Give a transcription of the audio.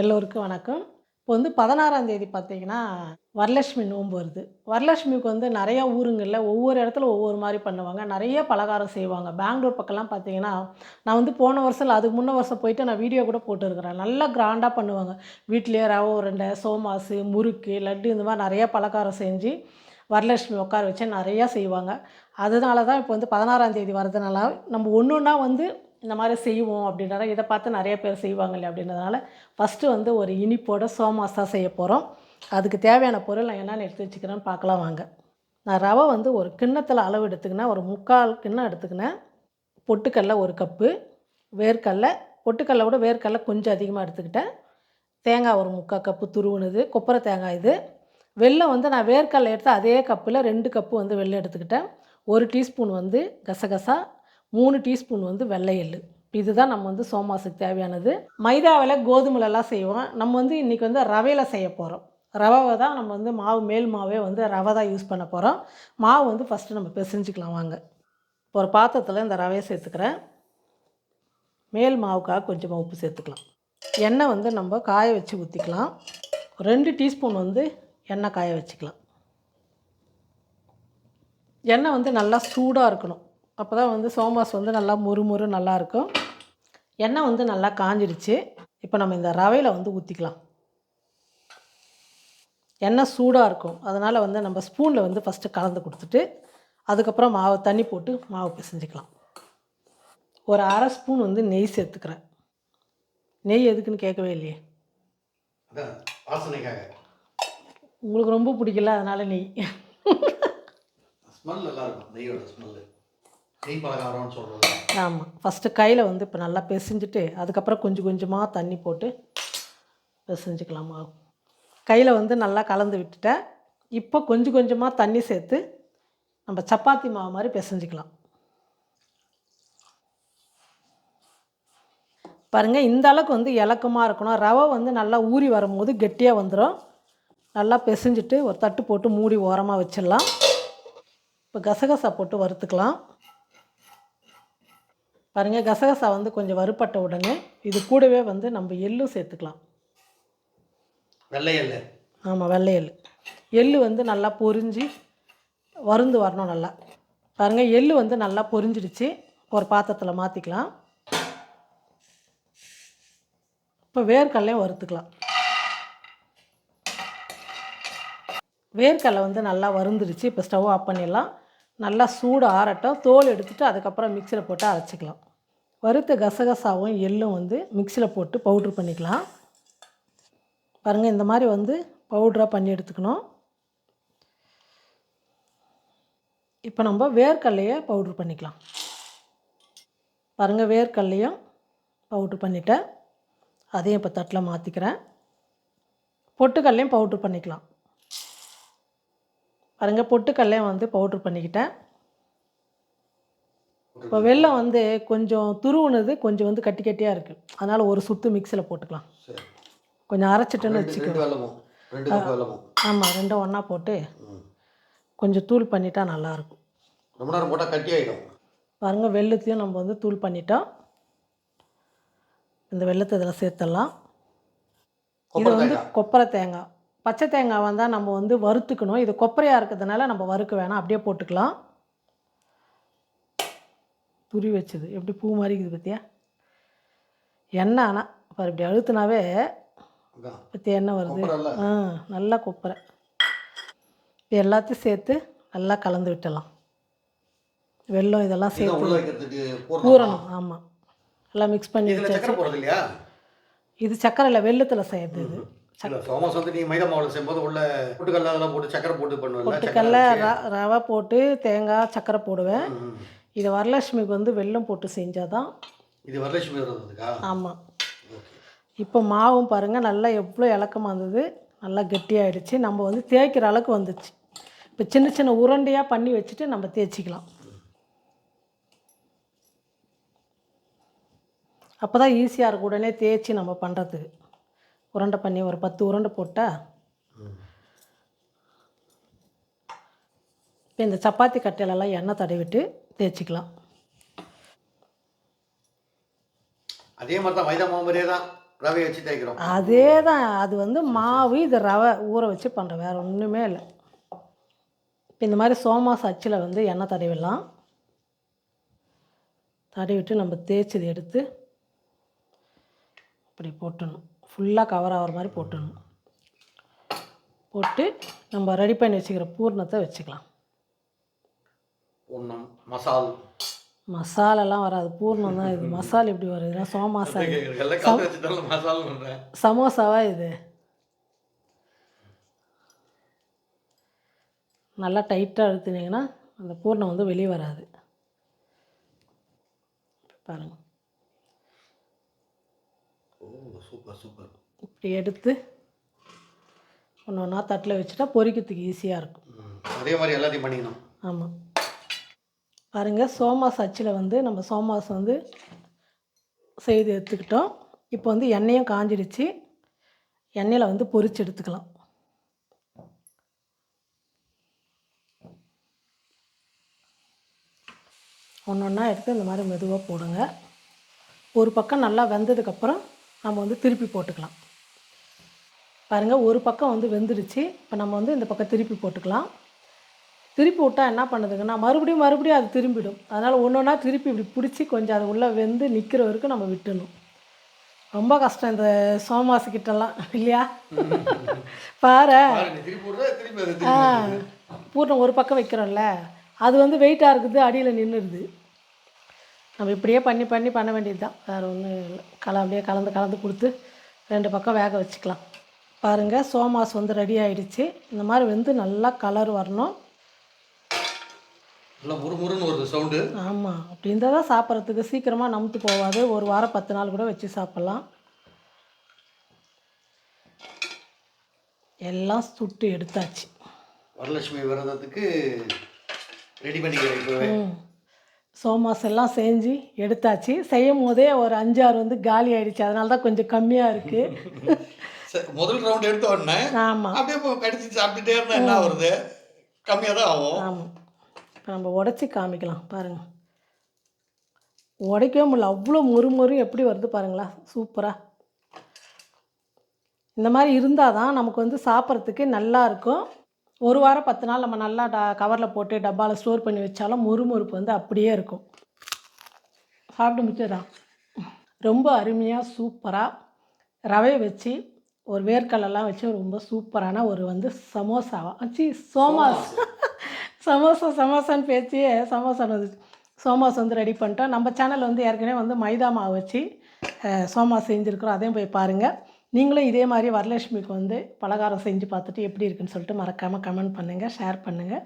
எல்லோருக்கும் வணக்கம். இப்போ வந்து பதினாறாம் தேதி பார்த்தீங்கன்னா வரலட்சுமி நோன்பு வருது. வரலட்சுமிக்கு வந்து நிறையா ஊருங்களில் ஒவ்வொரு இடத்துல ஒவ்வொரு மாதிரி பண்ணுவாங்க. நிறைய பலகாரம் செய்வாங்க. பெங்களூர் பக்கம்லாம் பார்த்தீங்கன்னா நான் வந்து போன வருஷம் இல்லை அதுக்கு முன்ன வருஷம் போயிட்டு நான் வீடியோ கூட போட்டுருக்கிறேன். நல்லா கிராண்டாக பண்ணுவாங்க. வீட்டிலேயே ரவை உருண்டை சோமாசு முறுக்கு லட்டு இந்த மாதிரி நிறையா பலகாரம் செஞ்சு வரலட்சுமி உட்கார வச்சு நிறையா செய்வாங்க. அதனால தான் இப்போ வந்து பதினாறாம் தேதி வரதுனால நம்ம ஒன்று ஒன்றா வந்து இந்த மாதிரி செய்வோம் அப்படின்றத இதை பார்த்து நிறைய பேர் செய்வாங்க இல்லையா அப்படின்றதுனால ஃபஸ்ட்டு வந்து ஒரு இனிப்போட சோமாஸாக செய்ய போகிறோம் அதுக்கு தேவையான பொருள் நான் என்னென்னு எடுத்து வச்சுக்கிறேன்னு பார்க்கலாம் வாங்க. நான் ரவை வந்து ஒரு கிண்ணத்தில் அளவு எடுத்துக்கினேன். ஒரு முக்கால் கிண்ணம் எடுத்துக்கினேன். பொட்டுக்கடலை ஒரு கப்பு. வேர்க்கடலை பொட்டுக்கடலை விட வேர்க்கடலை கொஞ்சம் அதிகமாக எடுத்துக்கிட்டேன். தேங்காய் ஒரு முக்கால் கப்பு துருவுனது. கொப்பரை தேங்காய் இது. வெள்ளம் வந்து நான் வேர்க்கடலை எடுத்து அதே கப்பில் ரெண்டு கப்பு வந்து வெள்ளம் எடுத்துக்கிட்டேன். ஒரு டீஸ்பூன் வந்து கசகசா மூணு டீஸ்பூன் வந்து வெள்ளை எள்ளு. இதுதான் நம்ம வந்து சோமாசுக்கு தேவையானது. மைதாவில் கோதுமைலலாம் செய்வோம். நம்ம வந்து இன்றைக்கி வந்து ரவையில் செய்ய போகிறோம் ரவை தான் நம்ம வந்து மாவு மேல் மாவே வந்து ரவை தான் யூஸ் பண்ண போகிறோம் மாவு வந்து ஃபஸ்ட்டு நம்ம பிசைஞ்சிக்கலாம் வாங்க. ஒரு பாத்திரத்தில் இந்த ரவையை சேர்த்துக்கிறேன். மேல் மாவுக்காக கொஞ்சமாக உப்பு சேர்த்துக்கலாம். எண்ணெய் வந்து நம்ம காய வச்சு ஊற்றிக்கலாம் ரெண்டு டீஸ்பூன் வந்து எண்ணெய் காய வச்சுக்கலாம். எண்ணெய் வந்து நல்லா சூடாக இருக்கணும். அப்போ தான் வந்து சோமாஸ் வந்து நல்லா முறுமுறு நல்லா இருக்கும். எண்ணெய் வந்து நல்லா காஞ்சிடுச்சு. இப்போ நம்ம இந்த ரவையில் வந்து ஊற்றிக்கலாம் எண்ணெய் சூடாக இருக்கும். அதனால் வந்து நம்ம ஸ்பூனில் வந்து ஃபஸ்ட்டு கலந்து கொடுத்துட்டு அதுக்கப்புறம் மாவு தண்ணி போட்டு மாவு பிசைஞ்சிக்கலாம். ஒரு அரை ஸ்பூன் வந்து நெய் சேர்த்துக்கிறேன். நெய் எதுக்குன்னு கேட்கவே இல்லையே. உங்களுக்கு ரொம்ப பிடிக்கல அதனால் நெய். ஸ்மெல் நல்லா இருக்கும். நெய்யோட ஸ்மெல்லு நெய் பலகாரம்னு சொல்கிறோம் ஆமாம் ஃபஸ்ட்டு கையில் வந்து இப்போ நல்லா பிசைஞ்சிட்டு அதுக்கப்புறம் கொஞ்சம் கொஞ்சமாக தண்ணி போட்டு பிசைஞ்சிக்கலாமா? கையில் வந்து நல்லா கலந்து விட்டுட்டேன். இப்போ கொஞ்சம் கொஞ்சமாக தண்ணி சேர்த்து நம்ம சப்பாத்தி மாவு மாதிரி பிசைஞ்சிக்கலாம். பாருங்கள் இந்த அளவுக்கு வந்து இலக்கமாக இருக்கணும். ரவை வந்து நல்லா ஊறி வரும்போது கெட்டியாக வந்துடும் நல்லா பிசைஞ்சிட்டு ஒரு தட்டு போட்டு மூடி ஓரமாக வச்சிடலாம். இப்போ கசகசா போட்டு வறுத்துக்கலாம். பாருங்கள் கசகசா வந்து கொஞ்சம் வறுப்பட்ட உடனே இது கூடவே வந்து நம்ம எள்ளும் சேர்த்துக்கலாம். வெள்ளை எள்ளு ஆமாம் வெள்ளை எள்ளு எள்ளு வந்து நல்லா பொரிஞ்சு வருந்து வரணும் நல்லா. பாருங்கள் எள்ளு வந்து நல்லா பொரிஞ்சிடுச்சு ஒரு பாத்திரத்தில் மாற்றிக்கலாம் இப்போ வேர்க்கடலையும் வறுத்துக்கலாம். வேர்க்கடலை வந்து நல்லா வறுந்துடுச்சு. இப்போ ஸ்டவ் ஆஃப் பண்ணிடலாம். நல்லா சூடு ஆறட்டும் தோல் எடுத்துட்டு அதுக்கப்புறம் மிக்சியில் போட்டு அரைச்சிக்கலாம். வறுத்த கசகசாவும் எள்ளும் வந்து மிக்சியில் போட்டு பவுட்ரு பண்ணிக்கலாம். பாருங்கள் இந்த மாதிரி வந்து பவுட்ராக பண்ணி எடுத்துக்கணும். இப்போ நம்ம வேர்க்கடலையை பவுட்ரு பண்ணிக்கலாம். பாருங்கள் வேர்க்கடலையும் பவுட்ரு பண்ணிட்டேன். அதையும் இப்போ தட்டில் மாற்றிக்கிறேன் பொட்டுக்கடலையும் பவுட்ரு பண்ணிக்கலாம். பாருங்கள் பொட்டுக்கல்லையும் வந்து பவுட்ரு பண்ணிக்கிட்டேன். இப்போ வெல்லம் வந்து கொஞ்சம் துருவுனது கொஞ்சம் வந்து கட்டி கட்டியாக இருக்குது அதனால் ஒரு சுத்து மிக்சியில் போட்டுக்கலாம். கொஞ்சம் அரைச்சிட்டுன்னு ரெண்டு வச்சுக்கோ ரெண்டு வெள்ளமும் ரெண்டு கப் வெள்ளமும் ஆமாம் ரெண்டும் ஒன்றா போட்டு. கொஞ்சம் தூள் பண்ணிட்டா நல்லாயிருக்கும் ரொம்ப நேரம் போட்டால் கட்டி ஆகிடும் பாருங்கள் வெள்ளத்தையும் நம்ம வந்து தூள் பண்ணிட்டோம். இந்த வெள்ளத்தை இதில் சேர்த்துடலாம். இது வந்து கொப்பரை தேங்காய் பச்சை தேங்காய் வந்தால் நம்ம வந்து வறுத்துக்கணும். இது கொப்பரையாக இருக்கிறதுனால நம்ம வறுக்க வேணாம். அப்படியே போட்டுக்கலாம். துரி வச்சது. எப்படி பூ மாதிரி இருக்குது பார்த்தியா எண்ணெய் ஆனால் பாரு இப்படி அழுத்துனாவே பற்றி எண்ணெய் வருது? ஆ நல்லா கொப்பரை. இது எல்லாத்தையும் சேர்த்து நல்லா கலந்து விட்டுடலாம். வெல்லம் இதெல்லாம் இதை சேர்த்து பூரணம் ஆமாம் எல்லாம் மிக்ஸ் பண்ணி இல்லையா இது சக்கரை இல்லை வெள்ளத்தில் செய்யறது இது. இல்லை சோமாஸ் வந்து நீ மைதா மாவில் செய்யும்போது உள்ள பொட்டுக்கல்ல அதெல்லாம் போட்டு சக்கரை போட்டு பண்ணுவல பொட்டுக்கடல ர ரவை போட்டு தேங்காய் சக்கரை போடுவேன். இது வரலட்சுமிக்கு வந்து வெல்லம் போட்டு செஞ்சால் தான் இது வரலட்சுமி விரதத்துக்கா? ஆமாம் இப்போ மாவும் பாருங்கள் நல்லா எவ்வளோ இலக்கமாக இருந்தது நல்லா கெட்டியாயிடுச்சு. நம்ம வந்து தேய்க்கிற அளவுக்கு வந்துச்சு. இப்போ சின்ன சின்ன உருண்டையாக பண்ணி வச்சுட்டு நம்ம தேய்ச்சிக்கலாம். அப்போ தான் ஈஸியாக இருக்கும் உடனே தேய்ச்சி நம்ம பண்ணுறதுக்கு உருண்டை பண்ணி ஒரு பத்து உருண்டை போட்டால். இப்போ இந்த சப்பாத்தி கட்டையிலலாம் எண்ணெய் தடவிட்டு தேய்ச்சிக்கலாம். அதே மாதிரி தான் மைதா மாவு மாதிரியே தான் ரவையை வச்சு தேய்க்கிறோம். அதே தான் அது வந்து மாவு இது ரவை ஊற வச்சு பண்ணுறோம் வேறு ஒன்றுமே இல்லை. இப்போ இந்த மாதிரி சோமாஸ் அச்சில் வந்து எண்ணெய் தடவிடலாம். தடவிட்டு நம்ம தேய்ச்சது எடுத்து இப்படி போட்டுடணும் ஃபுல்லாக கவர் ஆகிற மாதிரி போட்டுடணும். போட்டு நம்ம ரெடி பண்ணி வச்சுக்கிற பூர்ணத்தை வச்சுக்கலாம். ஒன்றும் மசால். மசாலாலாம் வராது. பூர்ணம் தான் இது. மசால் இப்படி வருதுன்னா சோமாசா சமோசாவா இது? நல்லா டைட்டாக அழுத்தினீங்கன்னா அந்த பூர்ணம் வந்து வெளியே வராது. பாருங்கள் சூப்பர் சூப்பர். இப்படி எடுத்து ஒன்று ஒன்றா தட்டில் வச்சுட்டா பொரிக்கிறதுக்கு ஈஸியாக இருக்கும். அதே மாதிரி எல்லாத்தையும் பண்ணிக்கணும். ஆமாம் பாருங்கள் சோமாஸ் அச்சில் வந்து நம்ம சோமாஸ் வந்து செய்து எடுத்துக்கிட்டோம். இப்போ வந்து எண்ணெயும் காஞ்சிடுச்சு. எண்ணெயில் வந்து பொரிச்சு எடுத்துக்கலாம். ஒன்று ஒன்றா எடுத்து இந்த மாதிரி மெதுவாக போடுங்க. ஒரு பக்கம் நல்லா வெந்ததுக்கப்புறம் நம்ம வந்து திருப்பி போட்டுக்கலாம். பாருங்கள் ஒரு பக்கம் வந்து வெந்துடுச்சு. இப்போ நம்ம வந்து இந்த பக்கம் திருப்பி போட்டுக்கலாம். திருப்பி விட்டால் என்ன பண்ணுதுங்கன்னா மறுபடியும் மறுபடியும் அது திரும்பிடும். அதனால் ஒன்று ஒன்றா திருப்பி இப்படி பிடிச்சி கொஞ்சம் அது உள்ளே வெந்து நிற்கிற வரைக்கும் நம்ம விட்டுணும் ரொம்ப கஷ்டம் இந்த சோமாசு கிட்டலாம் இல்லையா? பாரு. பூர்ணம் ஒரு பக்கம் வைக்கிறோம்ல அது வந்து வெயிட்டாக இருக்குது அடியில் நின்றுடுது நம்ம இப்படியே பண்ணி பண்ணி பண்ண வேண்டியது தான் வேறு ஒன்றும் இல்லை. கல அப்படியே கலந்து கலந்து கொடுத்து ரெண்டு பக்கம் வேக வச்சுக்கலாம். பாருங்கள் சோமாஸ் வந்து ரெடி ஆயிடுச்சு. இந்த மாதிரி வந்து நல்லா கலர் வரணும். ஆமாம் அப்படி இருந்தால் தான் சாப்பிட்றதுக்கு சீக்கிரமாக நமுத்து போகாது. ஒரு வாரம் பத்து நாள் கூட வச்சு சாப்பிட்லாம். எல்லாம் சுட்டு எடுத்தாச்சு. வரலட்சுமி விரதத்துக்கு ரெடி பண்ணிக்கிறேன் சோமாஸ் எல்லாம் செஞ்சு எடுத்தாச்சு. செய்யும் போதே ஒரு அஞ்சாறு வந்து காலி ஆயிடுச்சு. அதனால தான் கொஞ்சம் கம்மியாக இருக்குது முதல் ரவுண்ட் எடுத்த உடனே ஆமாம் அப்படியே கடிச்சு சாப்பிட்டுட்டே இருந்தா என்ன வருது கம்மியாக தான் ஆகும். ஆமாம் இப்போ நம்ம உடச்சி காமிக்கலாம். பாருங்கள் உடைக்கவே முடியல. அவ்வளோ மொறு மொறு எப்படி வருது பாருங்களா? சூப்பராக இந்த மாதிரி இருந்தால் தான் நமக்கு வந்து சாப்பிட்றதுக்கு நல்லா இருக்கும். ஒரு வாரம் பத்து நாள் நம்ம நல்லா ட கவரில் போட்டு டப்பாவில் ஸ்டோர் பண்ணி வச்சாலும் முறுமுறுப்பு வந்து அப்படியே இருக்கும். சாப்பிட்டு முடிச்சதா ரொம்ப அருமையாக சூப்பராக ரவை வச்சு ஒரு வேர்க்கடலாம் வச்சு ரொம்ப சூப்பரான ஒரு வந்து சமோசாவா? சி சோமாஸ். சமோசா சமோசான்னு பேசியே சமோசான்னு வந்துச்சு சோமாஸ் வந்து ரெடி பண்ணிட்டோம். நம்ம சேனல் வந்து ஏற்கனவே வந்து மைதா மாவு வச்சு சோமாஸ் செஞ்சுருக்குறோம். அதையும் போய் பாருங்கள் நீங்களும் இதே மாதிரி வரலட்சுமிக்கு வந்து பலகாரம் செஞ்சு பார்த்துட்டு எப்படி இருக்குன்னு சொல்லிட்டு மறக்காமல் கமெண்ட் பண்ணுங்கள் ஷேர் பண்ணுங்கள்